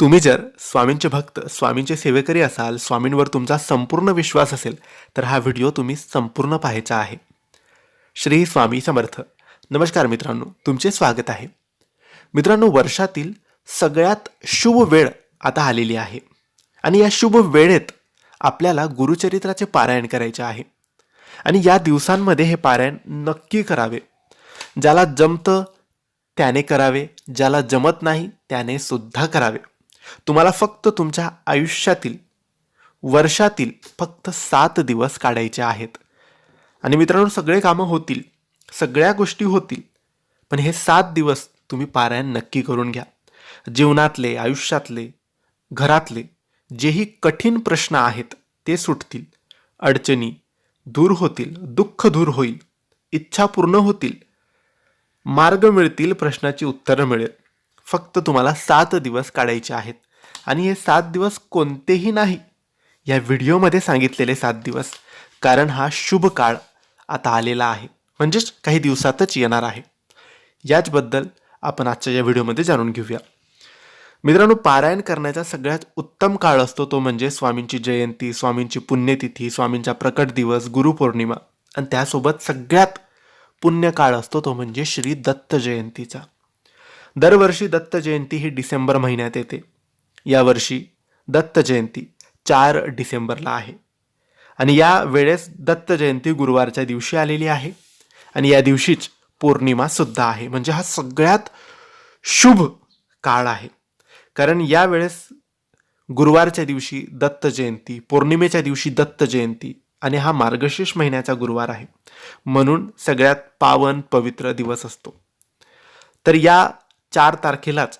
तुम्ही जर स्वामींचे भक्त स्वामींचे सेवेकरी असाल स्वामींवर तुमचा संपूर्ण विश्वास असेल तर हा व्हिडिओ तुम्ही संपूर्ण पाहायचा आहे. श्री स्वामी समर्थ. नमस्कार मित्रांनो तुमचे स्वागत आहे. मित्रांनो वर्षातील सगळ्यात शुभ वेळ आता आलेली आहे. आणि या शुभ वेळेत आपल्याला गुरुचरित्राचे पारायण करायचे आहे. आणि या दिवसांमध्ये हे पारायण नक्की करावे. ज्याला जमतं त्याने करावे ज्याला जमत नाही त्याने सुद्धा करावे. तुम्हाला फक्त तुमच्या आयुष्यातील वर्षातील फक्त सात दिवस काढायचे आहेत. आणि मित्रांनो सगळे कामं होतील सगळ्या गोष्टी होतील पण हे सात दिवस तुम्ही पारायण नक्की करून घ्या. जीवनातले आयुष्यातले घरातले जेही कठीण प्रश्न आहेत ते सुटतील अडचणी दूर होतील दुःख दूर होईल इच्छा पूर्ण होतील मार्ग मिळतील प्रश्नाची उत्तरं मिळेल. फक्त तुम्हाला सात दिवस काढायचे आहेत. आणि हे सात दिवस कोणतेही नाही. या व्हिडिओमध्ये सांगितलेले सात दिवस. कारण हा शुभ काळ आता आलेला आहे. म्हणजेच काही दिवसातच येणार आहे. याचबद्दल आपण आजच्या या व्हिडिओमध्ये जाणून घेऊया. मित्रांनो पारायण करण्याचा सगळ्यात उत्तम काळ असतो तो म्हणजे स्वामींची जयंती स्वामींची पुण्यतिथी स्वामींचा प्रकट दिवस गुरुपौर्णिमा. आणि त्यासोबत सगळ्यात पुण्य काळ असतो तो म्हणजे श्री दत्त जयंतीचा. दरवर्षी दत्त जयंती ही डिसेंबर महिन्यात येते. यावर्षी दत्त जयंती चार डिसेंबरला आहे. आणि या वेळेस दत्त जयंती गुरुवारच्या दिवशी आलेली आहे. आणि या दिवशीच पौर्णिमा सुद्धा आहे. म्हणजे हा सगळ्यात शुभ काळ आहे. कारण यावेळेस गुरुवारच्या दिवशी दत्त जयंती पौर्णिमेच्या दिवशी दत्त जयंती आणि हा मार्गशीर्ष महिन्याचा गुरुवार आहे. म्हणून सगळ्यात पावन पवित्र दिवस असतो. तर या चार तारखेलाच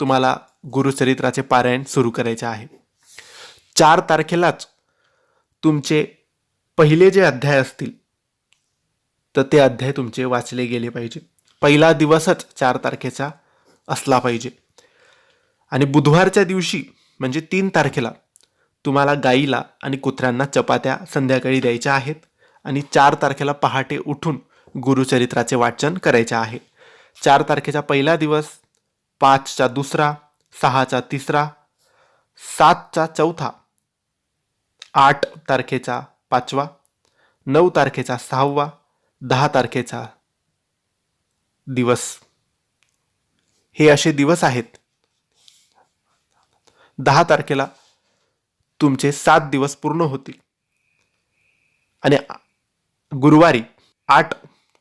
तुम्हाला गुरुचरित्राचे पारायण सुरू करायचे आहे. चार तारखेलाच तुमचे पहिले जे अध्याय असतील तर ते अध्याय तुमचे वाचले गेले पाहिजे. पहिला दिवसच चार तारखेचा असला पाहिजे. आणि बुधवारच्या दिवशी म्हणजे तीन तारखेला तुम्हाला गाईला आणि कुत्र्यांना चपात्या संध्याकाळी द्यायच्या आहेत आणि चार तारखेला पहाटे उठून गुरुचरित्राचे वाचन करायचे आहे. चार तारखेचा पहिला दिवस पाचचा दुसरा सहाचा तिसरा सातचा चौथा आठ तारखेचा पाचवा नऊ तारखेचा सहावा दहा तारखेचा दिवस. हे असे दिवस आहेत. दहा तारखेला तुमचे सात दिवस पूर्ण होतील. आणि गुरुवारी आठ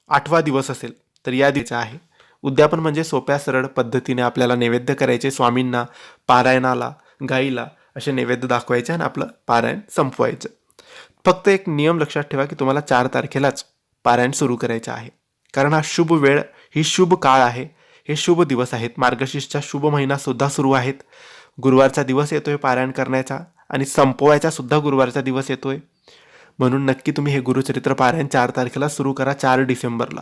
आठवा दिवस असेल तर या दिवसा आहे. उद्यापन म्हणजे सोप्या सरळ पद्धतीने आपल्याला नैवेद्य करायचे स्वामींना पारायणाला गाईला असे नैवेद्य दाखवायचे आणि आपलं पारायण संपवायचं. फक्त एक नियम लक्षात ठेवा की तुम्हाला चार तारखेलाच पारायण सुरू करायचं आहे. कारण हा शुभ वेळ ही शुभ काळ आहे. हे शुभ दिवस आहेत. मार्गशीर्षचा शुभ महिना सुद्धा सुरू आहेत. गुरुवारचा दिवस येतोय पारायण करण्याचा आणि संपवायचा सुद्धा गुरुवारचा दिवस येतोय. म्हणून नक्की तुम्ही हे गुरुचरित्र पारायण चार तारखेला सुरू करा चार डिसेंबरला.